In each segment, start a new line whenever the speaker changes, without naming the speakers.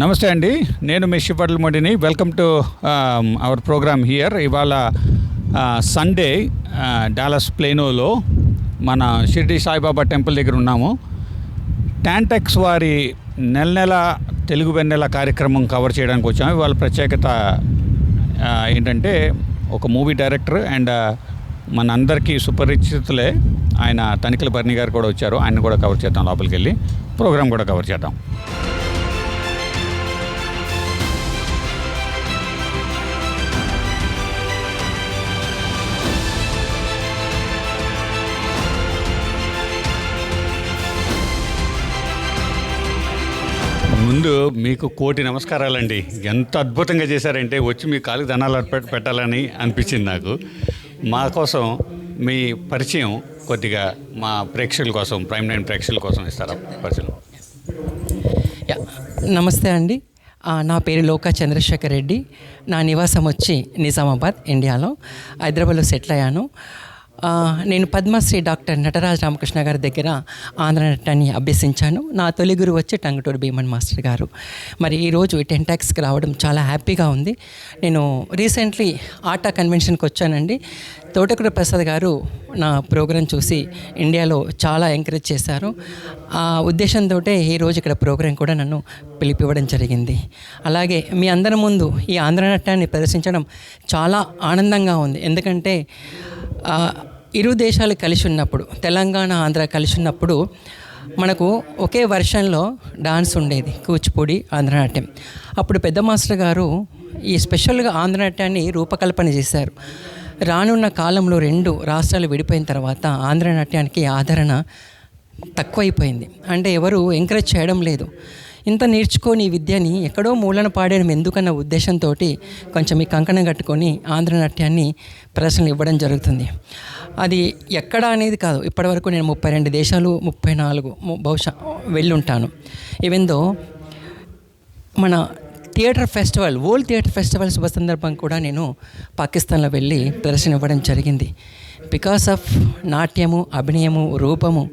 నమస్తే అండి. నేను మీ Sivadla Modini. Welcome to our program here ఇవాళ సండే డాలస్ ప్లేనోలో మన షిర్డి సాయిబాబా టెంపుల్ దగ్గర ఉన్నాము. ట్యాంటెక్స్ వారి నెల నెల తెలుగు వెన్నెల కార్యక్రమం కవర్ చేయడానికి వచ్చాము. ఇవాళ ప్రత్యేకత ఏంటంటే ఒక మూవీ డైరెక్టర్ అండ్ మన అందరికీ సుపరిచితులే ఆయన తనిఖీల భరణి గారు కూడా వచ్చారు. ఆయన కూడా కవర్ చేద్దాం లోపలికి వెళ్ళి ప్రోగ్రామ్ కూడా కవర్ చేద్దాం. ముందు మీకు కోటి నమస్కారాలండి. ఎంత అద్భుతంగా చేశారంటే వచ్చి మీ కాలు ధనాలు పెట్టాలని అనిపించింది నాకు. మా కోసం మీ పరిచయం కొద్దిగా మా ప్రేక్షకుల కోసం ప్రైమ్ నైన్ ప్రేక్షకుల కోసం ఇస్తారా? పరిచయం.
నమస్తే అండి. నా పేరు లోకా చంద్రశేఖర్ రెడ్డి. నా నివాసం వచ్చి నిజామాబాద్ ఇండియాలో. హైదరాబాద్లో సెటిల్ అయ్యాను. నేను పద్మశ్రీ డాక్టర్ నటరాజ్ రామకృష్ణ గారి దగ్గర ఆంధ్ర నటాన్ని అభ్యసించాను. నా తొలి గురువు వచ్చి టంగుటూరు భీమన్ మాస్టర్ గారు. మరి ఈరోజు ఈ టెంటాక్స్కి రావడం చాలా హ్యాపీగా ఉంది. నేను రీసెంట్లీ ఆటా కన్వెన్షన్కి వచ్చానండి. తోటకూర ప్రసాద్ గారు నా ప్రోగ్రాం చూసి ఇండియాలో చాలా ఎంకరేజ్ చేశారు. ఆ ఉద్దేశంతో ఈరోజు ఇక్కడ ప్రోగ్రాం కూడా నన్ను పిలిపివ్వడం జరిగింది. అలాగే మీ అందరి ముందు ఈ ఆంధ్ర నటాన్ని ప్రదర్శించడం చాలా ఆనందంగా ఉంది. ఎందుకంటే ఇరు దేశాలు కలిసి ఉన్నప్పుడు తెలంగాణ ఆంధ్ర కలిసి ఉన్నప్పుడు మనకు ఒకే వర్షన్లో డాన్స్ ఉండేది కూచిపూడి ఆంధ్రనాట్యం. అప్పుడు పెద్ద మాస్టర్ గారు ఈ స్పెషల్గా ఆంధ్రనాట్యాన్ని రూపకల్పన చేశారు. రానున్న కాలంలో రెండు రాష్ట్రాలు విడిపోయిన తర్వాత ఆంధ్రనాట్యానికి ఆదరణ తక్కువైపోయింది. అంటే ఎవరు ఎంకరేజ్ చేయడం లేదు. ఇంత నేర్చుకొని ఈ విద్యని ఎక్కడో మూలన పాడేయడం ఎందుకన్న ఉద్దేశంతో కొంచెం ఈ కంకణం కట్టుకొని ఆంధ్రనాట్యాన్ని ప్రదర్శనలు ఇవ్వడం జరుగుతుంది. అది ఎక్కడ అనేది కాదు. ఇప్పటివరకు నేను ముప్పై రెండు దేశాలు ముప్పై నాలుగు బహుశా వెళ్ళుంటాను. ఈవెందో మన theatre festival world theatre festival శుభ సందర్భం కూడా నేను పాకిస్తాన్లో వెళ్ళి ప్రదర్శన ఇవ్వడం జరిగింది. బికాస్ ఆఫ్ నాట్యము అభినయము రూపము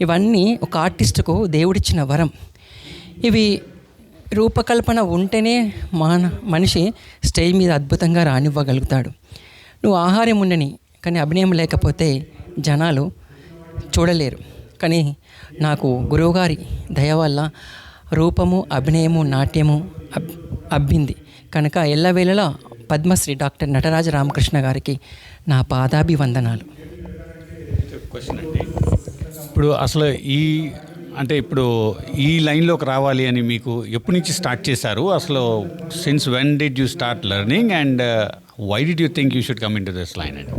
ఇవన్నీ ఒక ఆర్టిస్టుకు దేవుడిచ్చిన వరం. ఇవి రూపకల్పన ఉంటేనే మాన మనిషి స్టేజ్ మీద అద్భుతంగా రానివ్వగలుగుతాడు. నువ్వు ఆహారం ఉండని కానీ అభినయం లేకపోతే జనాలు చూడలేరు. కానీ నాకు గురువుగారి దయ వల్ల రూపము అభినయము నాట్యము అబ్ అబ్బింది. కనుక ఎల్లవేళలా పద్మశ్రీ డాక్టర్ నటరాజ రామకృష్ణ గారికి నా పాదాభివందనాలు.
ఇప్పుడు అసలు ఈ అంటే ఇప్పుడు ఈ లైన్లోకి రావాలి అని మీకు ఎప్పటి నుంచి స్టార్ట్ చేశారు? అసలు since when did you start learning and why did you think you should come in to this line అండి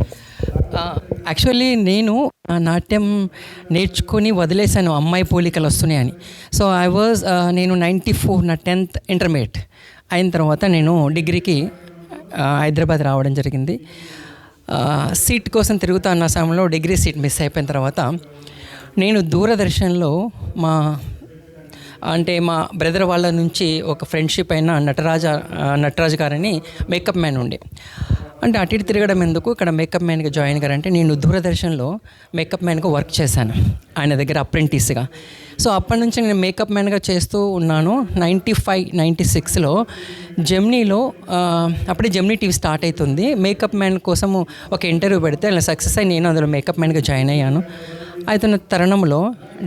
యాక్చువల్లీ నేను ఆ నాట్యం నేర్చుకొని వదిలేశాను. అమ్మాయి పోలికలు వస్తున్నాయని సో ఐ వాజ్ uh, నేను నైంటీ ఫోర్ నా టెన్త్ ఇంటర్మీడియట్ అయిన తర్వాత నేను డిగ్రీకి హైదరాబాద్ రావడం జరిగింది. సీట్ కోసం తిరుగుతా అన్న సమయంలో డిగ్రీ సీట్ మిస్ అయిపోయిన తర్వాత నేను దూరదర్శన్లో మా అంటే మా బ్రదర్ వాళ్ళ నుంచి ఒక ఫ్రెండ్షిప్ అయిన నటరాజ నటరాజు గారని మేకప్ మ్యాన్ ఉండే. అంటే అటు ఇటు తిరగడం ఎందుకు? ఇక్కడ మేకప్ మ్యాన్గా జాయిన్ గారంటే నేను దూరదర్శన్లో మేకప్ మ్యాన్గా వర్క్ చేశాను ఆయన దగ్గర అప్రెంటిస్గా. సో అప్పటి నుంచి నేను మేకప్ మ్యాన్గా చేస్తూ ఉన్నాను. నైంటీ ఫైవ్ నైంటీ సిక్స్లో జెమ్నీలో అప్పుడే జెమ్నీ టీవీ స్టార్ట్ అవుతుంది. మేకప్ మ్యాన్ కోసము ఒక ఇంటర్వ్యూ పెడితే అలా సక్సెస్ అయి నేను అందులో మేకప్ మ్యాన్గా జాయిన్ అయ్యాను. అవుతున్న తరుణంలో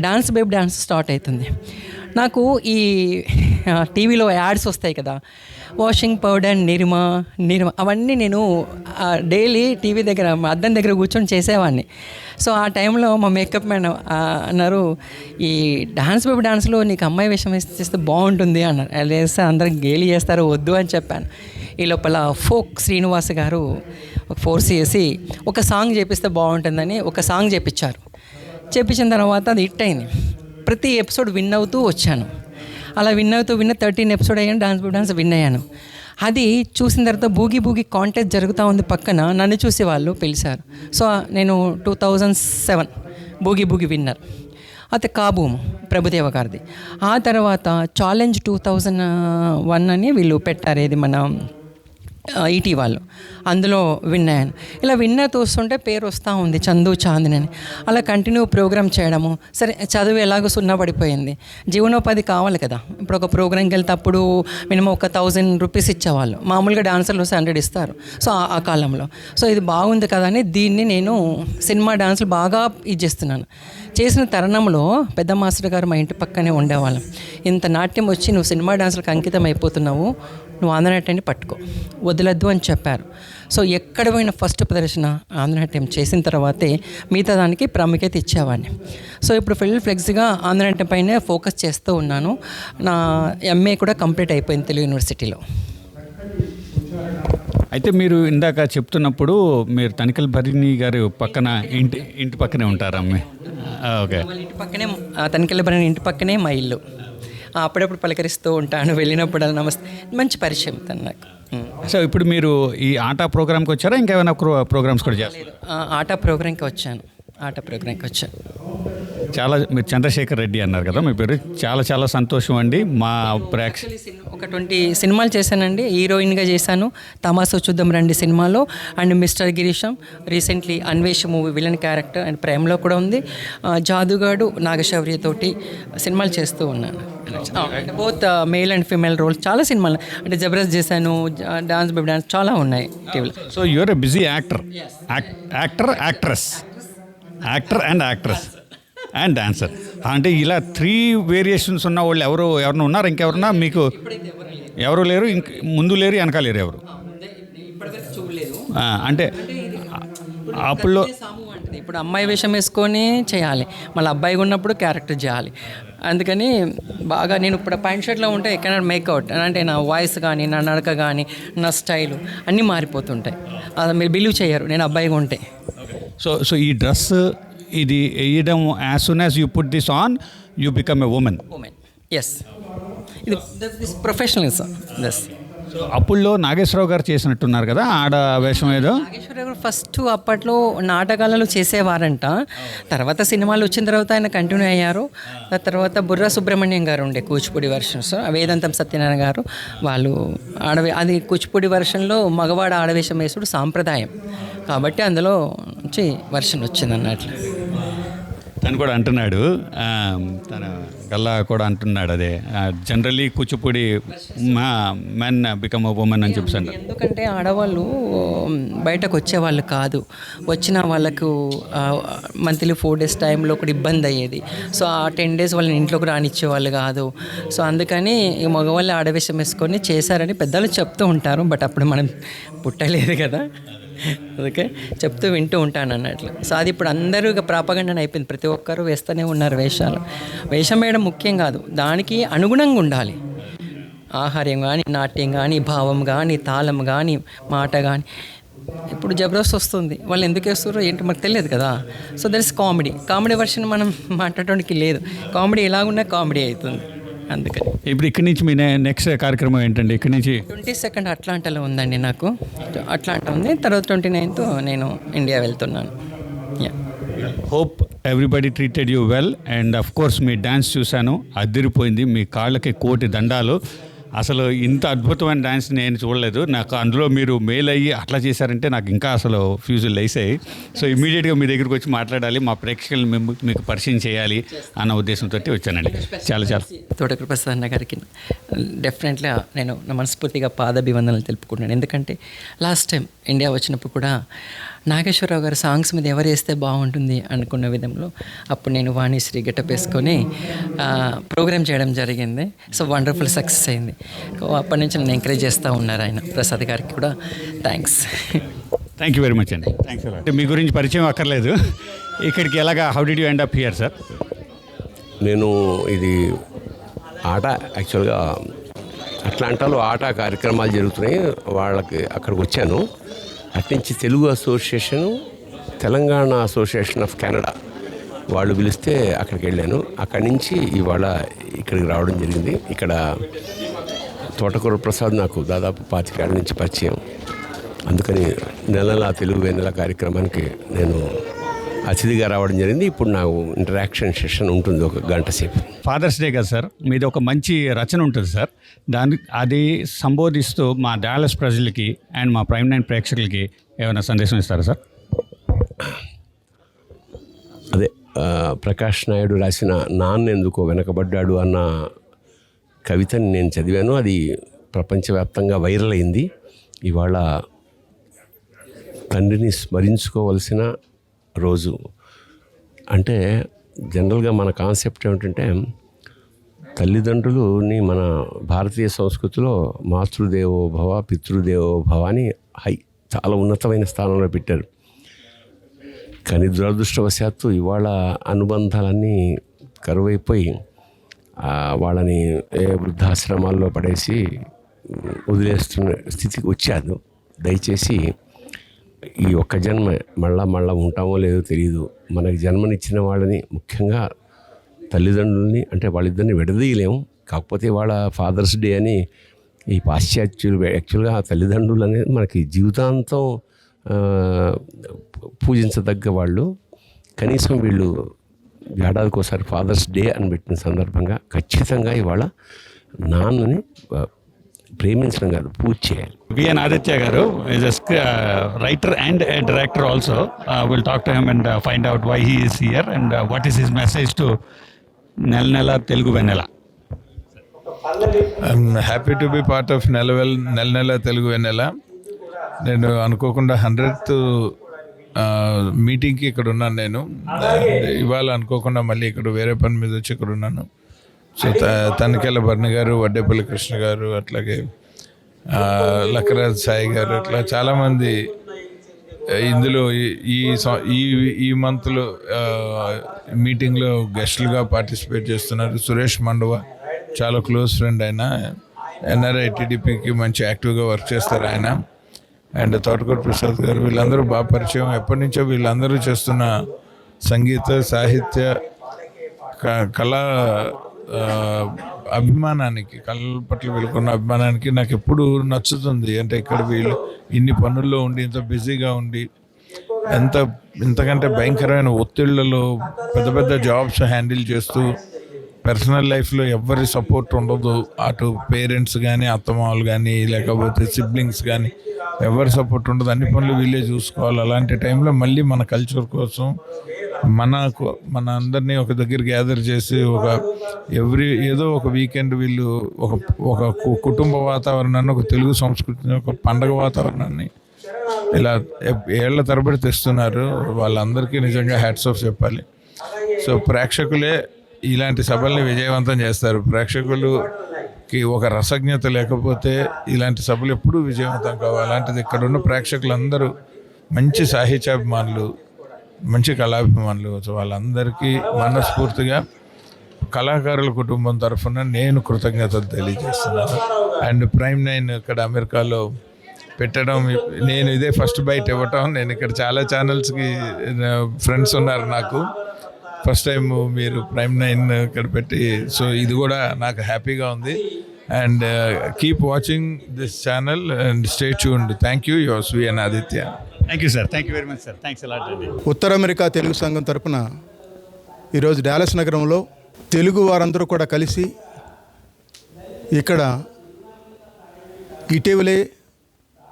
డాన్స్ బేబ్ డాన్స్ స్టార్ట్ అవుతుంది. నాకు ఈ టీవీలో యాడ్స్ వస్తాయి కదా. వాషింగ్ పౌడర్ నిర్మా నిర్మా అవన్నీ నేను డైలీ టీవీ దగ్గర అద్దం దగ్గర కూర్చొని చేసేవాడిని సో ఆ టైంలో మా మేకప్ మ్యాన్ అన్నారు ఈ డాన్స్ బేబీ డాన్స్లో నీకు అమ్మాయి విషయం చేస్తే బాగుంటుంది అన్నారు. అలా వేస్తే అందరూ గేలి చేస్తారు వద్దు అని చెప్పాను. ఈ లోపల ఫోక్ శ్రీనివాస్ గారు ఫోర్స్ చేసి ఒక సాంగ్ చేపిస్తే బాగుంటుందని ఒక సాంగ్ చేపించారు చేపించిన తర్వాత అది హిట్ అయింది. ప్రతి ఎపిసోడ్ విన్ అవుతూ వచ్చాను. అలా విన్ అవుతూ విన్న థర్టీన్ ఎపిసోడ్ అయ్యాను డాన్స్ బై డాన్స్ విన్ అయ్యాను. అది చూసిన తర్వాత బూగి బూగి కాంటెస్ట్ జరుగుతూ ఉంది పక్కన నన్ను చూసి వాళ్ళు పిలిచారు. సో నేను two thousand seven boogie boogie winner. అయితే కాబూమ్ ప్రభుదేవ గారిది. ఆ తర్వాత ఛాలెంజ్ టూ థౌజండ్ వన్ అని వీళ్ళు పెట్టారు. ఇది మన ఈటీ వాళ్ళు. అందులో విన్ అయ్యాను. ఇలా విన్నా చూస్తుంటే పేరు వస్తూ ఉంది చందు చాందిని అని. అలా కంటిన్యూ ప్రోగ్రామ్ చేయడము. సరే చదువు ఎలాగో సున్నా పడిపోయింది. జీవనోపాధి కావాలి కదా. ఇప్పుడు ఒక ప్రోగ్రామ్కి వెళ్తే అప్పుడు మినిమం ఒక థౌజండ్ రూపీస్ ఇచ్చేవాళ్ళు. మామూలుగా డాన్సర్లు హండ్రెడ్ ఇస్తారు. సో ఆ- కాలంలో. సో ఇది బాగుంది కదా అని దీన్ని నేను సినిమా డాన్సులు బాగా ఇచ్చేస్తున్నాను చేసిన తరుణంలో పెద్ద మాస్టర్ గారు మా ఇంటి పక్కనే ఉండేవాళ్ళం. ఇంత నాట్యం వచ్చి నువ్వు సినిమా డాన్సులకు అంకితం అయిపోతున్నావు. నువ్వు ఆంధ్రనాట్యాన్ని పట్టుకో. వదలద్దు అని చెప్పారు. సో ఎక్కడ పోయిన ఫస్ట్ ప్రదర్శన ఆంధ్రనాట్యం చేసిన తర్వాతే మిగతా దానికి ప్రాముఖ్యత ఇచ్చేవాడిని. సో ఇప్పుడు ఫుల్ ఫ్లెక్స్గా ఆంధ్రనాట్యం పైనే ఫోకస్ చేస్తూ ఉన్నాను. నా ఎంఏ కూడా కంప్లీట్ అయిపోయింది తెలుగు యూనివర్సిటీలో.
అయితే మీరు ఇందాక చెప్తున్నప్పుడు మీరు తనికల్ భరిణి గారి పక్కన ఇంటి ఇంటి పక్కనే ఉంటారా అమ్మాయి ఓకే.
ఇంటి పక్కనే తనికెళ్ళబడిన ఇంటి పక్కనే మా ఇల్లు. అప్పుడప్పుడు పలకరిస్తూ ఉంటాను వెళ్ళినప్పుడు నమస్తే. మంచి పరిచయం తను నాకు.
సో ఇప్పుడు మీరు ఈ ఆటా ప్రోగ్రామ్కి వచ్చారా? ఇంకేమైనా ప్రో- ప్రోగ్రామ్స్ కూడా చేస్తారు?
ఆట ప్రోగ్రాంకి వచ్చాను. ఆట ప్రోగ్రాంకి వచ్చాను.
చాలా మీరు చంద్రశేఖర్ రెడ్డి అన్నారు కదా మీ పేరు. చాలా చాలా సంతోషం అండి. మా ప్రేక్ష
ఒక ట్వంటీ సినిమాలు చేశానండి హీరోయిన్గా చేశాను. తమాసో చూద్దాం రండి సినిమాలో. And mister Girisham recently Anvesh movie villain character and ప్రేమలో కూడా ఉంది. జాదుగాడు నాగశౌర్య తోటి సినిమాలు చేస్తూ ఉన్నాను. Both male and female roles చాలా సినిమాలు. అంటే జబర్దస్త్ చేశాను డాన్స్ బేబీ డాన్స్ చాలా ఉన్నాయి టీవీలో.
So your a busy actor actor actress actor and actress and dancer అంటే ఇలా త్రీ వేరియేషన్స్ ఉన్న వాళ్ళు ఎవరు ఎవరైనా ఉన్నారు? ఇంకెవరన్నా? మీకు ఎవరు లేరు? ఇంక ముందు లేరు వెనక లేరు ఎవరు? అంటే
అంటది. ఇప్పుడు అమ్మాయి వేషం వేసుకొని చేయాలి. మళ్ళీ అబ్బాయిగా ఉన్నప్పుడు క్యారెక్టర్ చేయాలి. అందుకని బాగా నేను ఇప్పుడు ప్యాంట్ షర్ట్లో ఉంటే ఎక్కడ మేకౌట్ అంటే నా వాయిస్ కానీ నా నడక కానీ నా స్టైల్ అన్నీ మారిపోతుంటాయి. అది మీరు బిలీవ్ చేయరు. నేను అబ్బాయిగా ఉంటే.
సో సో ఈ డ్రెస్ ఇది వేయడం as soon as you put this on you become a women
women yes ఇది దిస్ ప్రొఫెషనలిజం దస్
సో అప్పుల్లో నాగేశ్వరరావు గారు చేసినట్టున్నారు కదా ఆడ వేషం ఏదో?
నాగేశ్వర గారు ఫస్ట్ అప్పట్లో నాటకాలలో చేసేవారంట. తర్వాత సినిమాలు వచ్చిన తర్వాత ఆయన కంటిన్యూ అయ్యారు. ఆ తర్వాత బుర్రా సుబ్రహ్మణ్యం గారు ఉండే కూచిపూడి వర్షన్స్ వేదాంతం సత్యనారాయణ గారు వాళ్ళు ఆడవే అది కూచిపూడి వర్షన్లో మగవాడ ఆడవేషం వేసుడు సాంప్రదాయం. కాబట్టి అందులో నుంచి వర్షన్ వచ్చింది అన్నట్లు
తను కూడా అంటున్నాడు. తన గల్లా కూడా అంటున్నాడు అదే. Generally Kuchipudi men become women అని చెప్పి అంటారు.
ఎందుకంటే ఆడవాళ్ళు బయటకు వచ్చేవాళ్ళు కాదు. వచ్చిన వాళ్ళకు మంత్లీ ఫోర్ డేస్ టైంలో ఒకటి ఇబ్బంది అయ్యేది. సో ఆ టెన్ డేస్ వాళ్ళని ఇంట్లోకి రానిచ్చేవాళ్ళు కాదు. సో అందుకని ఈ మగవాళ్ళు ఆడవేషం వేసుకొని చేశారని పెద్దలు చెప్తూ ఉంటారు. బట్ అప్పుడు మనం పుట్టలేదు కదా. అందుకే చెప్తూ వింటూ ఉంటాను అన్నట్లు. సో అది ఇప్పుడు అందరూ ఇక ప్రాపగండన అయిపోయింది. ప్రతి ఒక్కరూ వేస్తూనే ఉన్నారు వేషాలు. వేషం వేయడం ముఖ్యం కాదు. దానికి అనుగుణంగా ఉండాలి. ఆహార్యం కానీ నాట్యం కానీ భావం కానీ తాళం కానీ మాట కానీ ఇప్పుడు జబర్దస్త్ వస్తుంది. వాళ్ళు ఎందుకు వేస్తారో ఏంటో మనకు తెలియదు కదా. So that is comedy. Comedy version మనం మాట్లాడడానికి లేదు. కామెడీ ఎలాగున్నా కామెడీ అవుతుంది. అందుకని.
ఇప్పుడు ఇక్కడి నుంచి మీ నెక్స్ట్ కార్యక్రమం ఏంటండి? ఇక్కడి నుంచి
ట్వంటీ సెకండ్ అట్లాంటాలో ఉందండి నాకు. అట్లాంటా ఉంది. తర్వాత ట్వంటీ నైన్త్ నేను ఇండియా వెళ్తున్నాను. Yeah
hope everybody treated you well and of course me dance చూశాను. అదిరిపోయింది. మీ కాళ్ళకి కోటి దండాలు. అసలు ఇంత అద్భుతమైన డ్యాన్స్ నేను చూడలేదు. నాకు అందులో మీరు మేల్ అయ్యి అట్లా చేశారంటే నాకు ఇంకా అసలు ఫ్యూజులు లేసాయి. సో ఇమీడియట్గా మీ దగ్గరికి వచ్చి మాట్లాడాలి మా ప్రేక్షకులు మేము మీకు పరిచయం చేయాలి అన్న ఉద్దేశంతో వచ్చానండి. చాలా చాలా.
తోటకూర ప్రసాద్ గారికి డెఫినెట్గా నేను నా మనస్ఫూర్తిగా పాదాభివందనలు తెలుపుకుంటున్నాను. ఎందుకంటే లాస్ట్ టైం ఇండియా వచ్చినప్పుడు కూడా నాగేశ్వరరావు గారి సాంగ్స్ మీద ఎవరు వేస్తే బాగుంటుంది అనుకున్న విధంలో అప్పుడు నేను వాణిశ్రీ గెటప్ వేసుకొని ప్రోగ్రామ్ చేయడం జరిగింది. సో వండర్ఫుల్ సక్సెస్ అయింది. సో అప్పటి నుంచి నన్ను ఎంకరేజ్ చేస్తూ ఉన్నారు ఆయన. ప్రసాద్ గారికి కూడా thanks
thank you very much అండి. థ్యాంక్స్ అంటే మీ గురించి పరిచయం అక్కర్లేదు. ఇక్కడికి ఎలాగా how did you end up here sir
నేను ఇది ఆట యాక్చువల్గా అట్లాంటాలో ఆట కార్యక్రమాలు జరుగుతున్నాయి. వాళ్ళకి అక్కడికి వచ్చాను. అట్నుంచి Telugu association Telangana association of Canada వాళ్ళు పిలిస్తే అక్కడికి వెళ్ళాను. అక్కడి నుంచి ఇవాళ ఇక్కడికి రావడం జరిగింది. ఇక్కడ తోటకూర ప్రసాద్ నాకు దాదాపు పాతికేళ్ళ నుంచి పరిచయం. అందుకని నెల తెలుగు వెన్నెల కార్యక్రమానికి నేను అతిథిగా రావడం జరిగింది. ఇప్పుడు నాకు ఇంటరాక్షన్ సెషన్ ఉంటుంది ఒక గంట సేపు.
ఫాదర్స్ డే కదా సార్. మీది ఒక మంచి రచన ఉంటుంది సార్. దాని అది సంబోధిస్తూ మా డాలస్ ప్రజలకి అండ్ మా ప్రైమ్ నైన్ ప్రేక్షకులకి ఏమైనా సందేశం ఇస్తారా సార్?
అదే ప్రకాష్ నాయుడు రాసిన నాన్న ఎందుకో వెనకబడ్డాడు అన్న కవితని నేను చదివాను. అది ప్రపంచవ్యాప్తంగా వైరల్ అయింది. ఇవాళ తండ్రిని స్మరించుకోవలసిన రోజు. అంటే జనరల్గా మన కాన్సెప్ట్ ఏమిటంటే తల్లిదండ్రులని మన భారతీయ సంస్కృతిలో మాతృదేవో భవ పితృదేవో భవ అని హై చాలా ఉన్నతమైన స్థానంలో పెట్టారు. కానీ దురదృష్టవశాత్తు ఇవాళ అనుబంధాలన్నీ కరువైపోయి వాళ్ళని ఏ వృద్ధాశ్రమాల్లో పడేసి వదిలేస్తున్న స్థితికి వచ్చాను. దయచేసి ఈ ఒక్క జన్మ మళ్ళా మళ్ళా ఉంటామో లేదో తెలియదు మనకి జన్మనిచ్చిన వాళ్ళని ముఖ్యంగా తల్లిదండ్రుల్ని అంటే వాళ్ళిద్దరిని విడదీయలేము. కాకపోతే వాళ్ళ ఫాదర్స్ డే అని ఈ పాశ్చాత్యులు యాక్చువల్గా తల్లిదండ్రులు అనేది మనకి జీవితాంతం పూజించదగ్గ వాళ్ళు. కనీసం వీళ్ళు ఏడాదికి ఒకసారి ఫాదర్స్ డే అని పెట్టిన సందర్భంగా ఖచ్చితంగా ఇవాళ నాన్నని ప్రేమించడం కాదు పూజ చేయాలి.
BN Aditya garu is writer and director also will talk to him and find out why he is here and what is his message to Nela Nela Telugu Vennela
I'm happy to be part of నెలవెల్ Nela Nela Telugu వెన్నెల నేను అనుకోకుండా hundred మీటింగ్కి uh, ఇక్కడ ఉన్నాను నేను. ఇవాళ అనుకోకుండా మళ్ళీ ఇక్కడ వేరే పని మీద వచ్చి ఇక్కడ ఉన్నాను. సో త- తనికెళ్ళ భరణి గారు వడ్డేపల్లి కృష్ణ గారు అట్లాగే లక్కరాజ్ సాయి గారు ఇట్లా చాలామంది ఇందులో ఈ- ఈ ఈ మంత్లో మీటింగ్లో గెస్ట్లుగా పార్టిసిపేట్ చేస్తున్నారు సురేష్ మండవ చాలా క్లోజ్ ఫ్రెండ్ ఆయన. ఎన్ఆర్ఐ టీడీపీకి మంచి యాక్టివ్గా వర్క్ చేస్తారు ఆయన. అండ్ తోటకూర ప్రసాద్ గారు వీళ్ళందరూ బాగా పరిచయం. ఎప్పటి నుంచో వీళ్ళందరూ చేస్తున్న సంగీత సాహిత్య క- కళా అభిమానానికి కళ్ళ పట్ల వీళ్ళకున్న అభిమానానికి నాకు ఎప్పుడు నచ్చుతుంది. అంటే ఇక్కడ వీళ్ళు ఇన్ని పనుల్లో ఉండి ఇంత బిజీగా ఉండి ఎంత ఇంతకంటే భయంకరమైన ఒత్తిళ్ళలో పెద్ద పెద్ద జాబ్స్ హ్యాండిల్ చేస్తూ పర్సనల్ లైఫ్లో ఎవరి సపోర్ట్ ఉండదు. అటు పేరెంట్స్ కానీ అత్తమామలు కానీ లేకపోతే సిబ్లింగ్స్ కానీ ఎవరి సపోర్ట్ ఉండదు. అన్ని పనులు వీళ్ళే చూసుకోవాలి. అలాంటి టైంలో మళ్ళీ మన కల్చర్ కోసం మనకు మన అందరినీ ఒక దగ్గర గ్యాదర్ చేసి ఒక ఎవ్రీ ఏదో ఒక వీకెండ్ వీళ్ళు ఒక ఒక కు- కుటుంబ వాతావరణాన్ని ఒక తెలుగు సంస్కృతిని ఒక పండగ వాతావరణాన్ని ఇలా ఏళ్ళ తరబడి తెస్తున్నారు. వాళ్ళందరికీ నిజంగా హ్యాట్స్ ఆఫ్ చెప్పాలి. సో ప్రేక్షకులే ఇలాంటి సభల్ని విజయవంతం చేస్తారు. ప్రేక్షకులకి ఒక రసజ్ఞత లేకపోతే ఇలాంటి సభలు ఎప్పుడూ విజయవంతం కావు. అలాంటిది ఇక్కడ ఉన్న ప్రేక్షకులందరూ మంచి సాహిత్యాభిమానులు మంచి కళాభిమానులు. వాళ్ళందరికీ మనస్ఫూర్తిగా కళాకారుల కుటుంబం తరఫున నేను కృతజ్ఞతలు తెలియజేస్తున్నాను. అండ్ ప్రైమ్ నైన్ ఇక్కడ అమెరికాలో పెట్టడం నేను ఇదే ఫస్ట్ బైట్ ఇవ్వటం. నేను ఇక్కడ చాలా ఛానల్స్కి ఫ్రెండ్స్ ఉన్నారు నాకు. ఫస్ట్ టైం మీరు ప్రైమ్ నైన్ ఇక్కడ పెట్టి సో ఇది కూడా నాకు హ్యాపీగా ఉంది. And keep watching this channel and stay tuned. Thank you your స్వీఎన్ Aditya.
Thank you sir thank you very much sir thanks a lot అండి
ఉత్తర అమెరికా తెలుగు సంఘం తరపున ఈరోజు డాలస్ నగరంలో తెలుగు వారందరూ కూడా కలిసి ఇక్కడ ఇటీవలే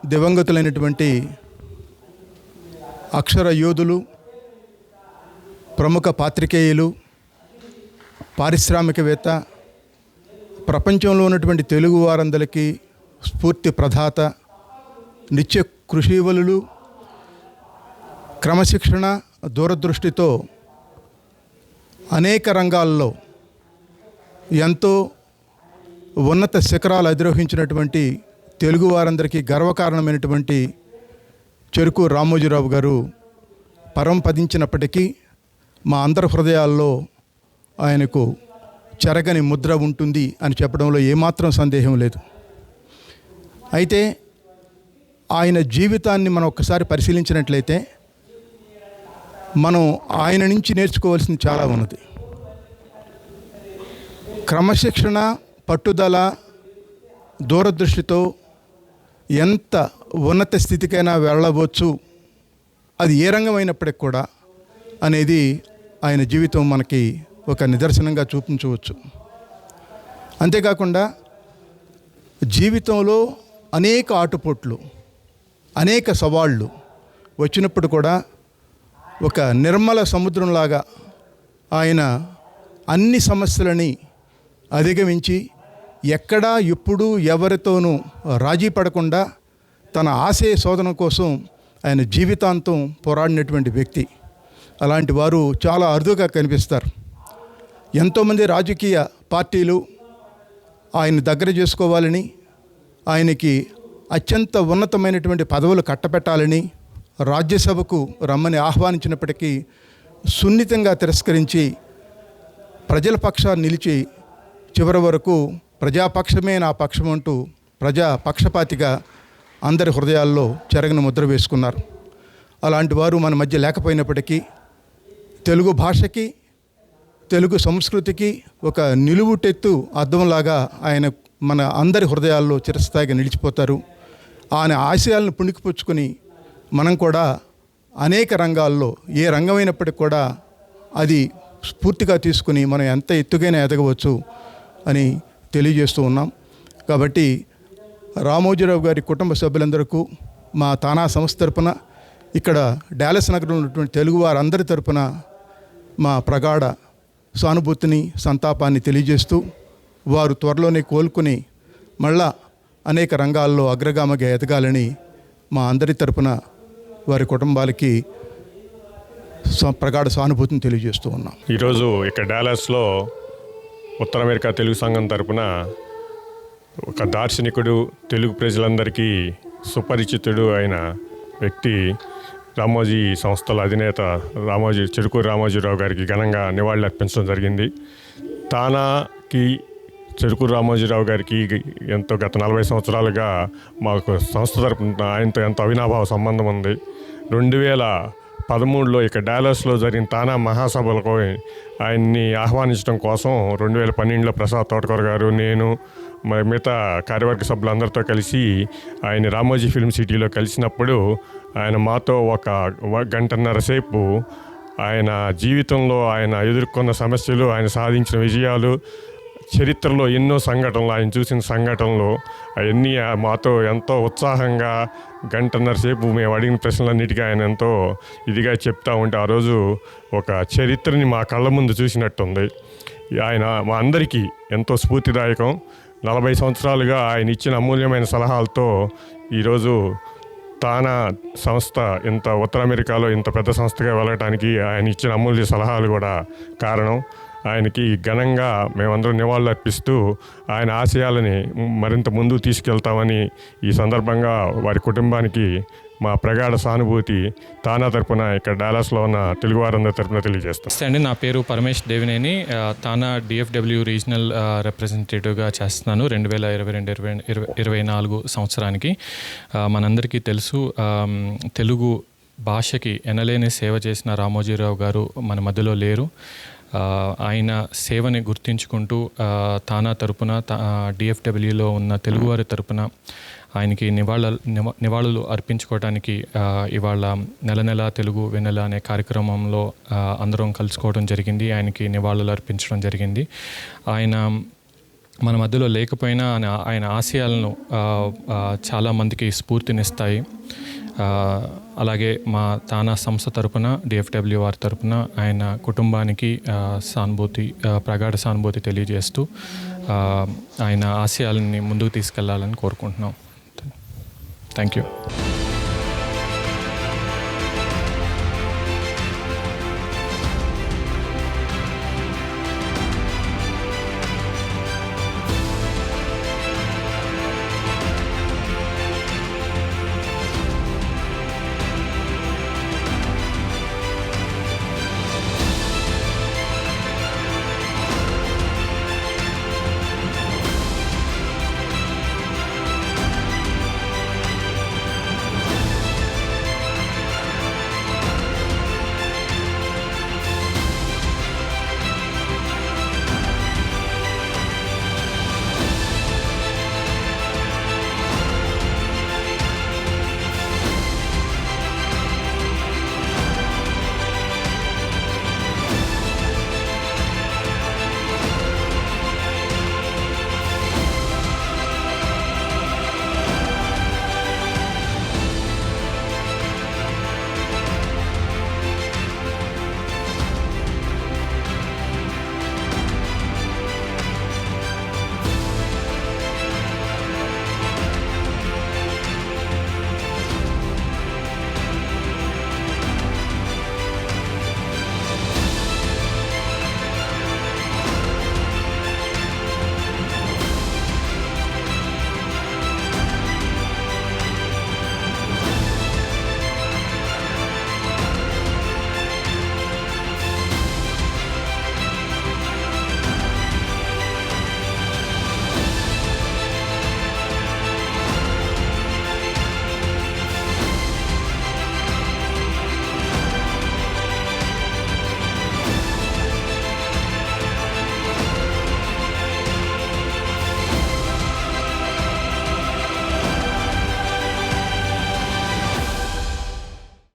దివంగతులైనటువంటి అక్షర యోధులు ప్రముఖ పాత్రికేయులు పారిశ్రామికవేత్త ప్రపంచంలో ఉన్నటువంటి తెలుగు వారందరికీ స్ఫూర్తి ప్రధాత నిత్య కృషివలులు క్రమశిక్షణ దూరదృష్టితో అనేక రంగాల్లో ఎంతో ఉన్నత శిఖరాలు అధిరోహించినటువంటి తెలుగు వారందరికీ గర్వకారణమైనటువంటి చెరుకు రామోజీరావు గారు పరంపదించినప్పటికీ మా అందరి హృదయాల్లో ఆయనకు చెరగని ముద్ర ఉంటుంది అని చెప్పడంలో ఏమాత్రం సందేహం లేదు. అయితే ఆయన జీవితాన్ని మనం ఒక్కసారి పరిశీలించినట్లయితే మనం ఆయన నుంచి నేర్చుకోవాల్సింది చాలా ఉన్నది. క్రమశిక్షణ పట్టుదల దూరదృష్టితో ఎంత ఉన్నత స్థితికైనా వెళ్ళవచ్చు. అది ఏ రంగమైనప్పటికి కూడా అనేది ఆయన జీవితం మనకి ఒక నిదర్శనంగా చూపించవచ్చు. అంతేకాకుండా జీవితంలో అనేక ఆటుపోట్లు అనేక సవాళ్ళు వచ్చినప్పుడు కూడా ఒక నిర్మల సముద్రంలాగా ఆయన అన్ని సమస్యలని అధిగమించి ఎక్కడా ఎప్పుడు ఎవరితోనూ రాజీ పడకుండా తన ఆశయ శోధన కోసం ఆయన జీవితాంతం పోరాడినటువంటి వ్యక్తి. అలాంటి వారు చాలా అరుదుగా కనిపిస్తారు. ఎంతోమంది రాజకీయ పార్టీలు ఆయన దగ్గర చేసుకోవాలని ఆయనకి అత్యంత ఉన్నతమైనటువంటి పదవులు కట్టపెట్టాలని రాజ్యసభకు రమ్మని ఆహ్వానించినప్పటికీ సున్నితంగా తిరస్కరించి ప్రజల పక్షాన్ని నిలిచి చివరి వరకు ప్రజాపక్షమే నా పక్షం అంటూ ప్రజా పక్షపాతిగా అందరి హృదయాల్లో చెరగని ముద్ర వేసుకున్నారు. అలాంటి వారు మన మధ్య లేకపోయినప్పటికీ తెలుగు భాషకి తెలుగు సంస్కృతికి ఒక నిలువుటెత్తు అర్థంలాగా ఆయన మన అందరి హృదయాల్లో చిరస్థాయిగా నిలిచిపోతారు. ఆయన ఆశయాలను పుణికిపుచ్చుకొని మనం కూడా అనేక రంగాల్లో ఏ రంగమైనప్పటికీ కూడా అది స్ఫూర్తిగా తీసుకుని మనం ఎంత ఎత్తుకైనా ఎదగవచ్చు అని తెలియజేస్తూ ఉన్నాం. కాబట్టి రామోజీరావు గారి కుటుంబ సభ్యులందరకు మా తానా సంస్థ తరపున ఇక్కడ డాలస్ నగరంలో ఉన్నటువంటి తెలుగు వారందరి తరపున మా ప్రగాఢ సానుభూతిని సంతాపాన్ని తెలియజేస్తూ వారు త్వరలోనే కోలుకుని మళ్ళా అనేక రంగాల్లో అగ్రగామగా ఎదగాలని మా అందరి తరపున వారి కుటుంబాలకి స- ప్రగాఢ సానుభూతిని తెలియజేస్తూ ఉన్నాం.
ఈరోజు ఇక్కడ డాలస్లో ఉత్తర అమెరికా తెలుగు సంఘం తరపున ఒక దార్శనికుడు తెలుగు ప్రజలందరికీ సుపరిచితుడు అయిన వ్యక్తి రామోజీ సంస్థల అధినేత రామోజీ చెరుకూరు రామోజీరావు గారికి ఘనంగా నివాళులు అర్పించడం జరిగింది. తానాకి చెరుకు రామోజీరావు గారికి ఎంతో గత నలభై సంవత్సరాలుగా మాకు సంస్థ తరపున ఆయనతో ఎంతో అవినాభావ సంబంధం ఉంది. రెండు వేల పదమూడులో ఇక డాలస్లో జరిగిన తానా మహాసభలకు ఆయన్ని ఆహ్వానించడం కోసం రెండు వేల పన్నెండులో ప్రసాద్ తోటకూర గారు నేను మరి మిగతా కార్యవర్గ సభ్యులందరితో కలిసి ఆయన రామోజీ ఫిల్మ్ సిటీలో కలిసినప్పుడు ఆయన మాతో ఒక గంటన్నర సేపు ఆయన జీవితంలో ఆయన ఎదుర్కొన్న సమస్యలు ఆయన సాధించిన విజయాలు చరిత్రలో ఎన్నో సంఘటనలు ఆయన చూసిన సంఘటనలు అవన్నీ మాతో ఎంతో ఉత్సాహంగా గంటన్నర సేపు మేము అడిగిన ప్రశ్నలన్నిటికీ ఆయన ఎంతో ఇదిగా చెప్తా ఉంటే ఆ రోజు ఒక చరిత్రని మా కళ్ళ ముందు చూసినట్టుంది. ఆయన మా అందరికీ ఎంతో స్ఫూర్తిదాయకం. నలభై సంవత్సరాలుగా ఆయన ఇచ్చిన అమూల్యమైన సలహాలతో ఈరోజు తానా సంస్థ ఇంత ఉత్తర అమెరికాలో ఇంత పెద్ద సంస్థగా వెళ్ళటానికి ఆయన ఇచ్చిన అమూల్య సలహాలు కూడా కారణం. ఆయనకి ఘనంగా మేమందరం నివాళులర్పిస్తూ ఆయన ఆశయాలని మరింత ముందు తీసుకెళ్తామని ఈ సందర్భంగా వారి కుటుంబానికి మా ప్రగాఢ సానుభూతి తానా తరపున ఇక్కడ డాలాస్లో ఉన్న తెలుగు వారందరి తరపున తెలియజేస్తాం.
అండి. నా పేరు పరమేష్ దేవినేని. తానా డిఎఫ్డబ్ల్యూ రీజనల్ రిప్రజెంటేటివ్గా చేస్తున్నాను. రెండు వేల ఇరవై రెండు ఇరవై ఇరవై ఇరవై నాలుగు సంవత్సరానికి. మనందరికీ తెలుసు తెలుగు భాషకి ఎనలేని సేవ చేసిన రామోజీరావు గారు మన మధ్యలో లేరు. ఆయన సేవని గుర్తించుకుంటూ తానా తరపున డిఎఫ్డబ్ల్యూలో ఉన్న తెలుగువారి తరపున ఆయనకి నివాళ నివా- నివాళులు అర్పించుకోవడానికి ఇవాళ నెల నెల తెలుగు వెన్నెల అనే కార్యక్రమంలో అందరం కలుసుకోవడం జరిగింది. ఆయనకి నివాళులు అర్పించడం జరిగింది. ఆయన మన మధ్యలో లేకపోయినా ఆయన ఆయన ఆశయాలను చాలామందికి స్ఫూర్తినిస్తాయి. అలాగే మా తానా సంస్థ తరపున డిఎఫ్డబ్ల్యూ వారి తరపున ఆయన కుటుంబానికి సానుభూతి ప్రగాఢ సానుభూతి తెలియజేస్తూ ఆయన ఆశయాలని ముందుకు తీసుకెళ్ళాలని కోరుకుంటున్నాం. Thank you.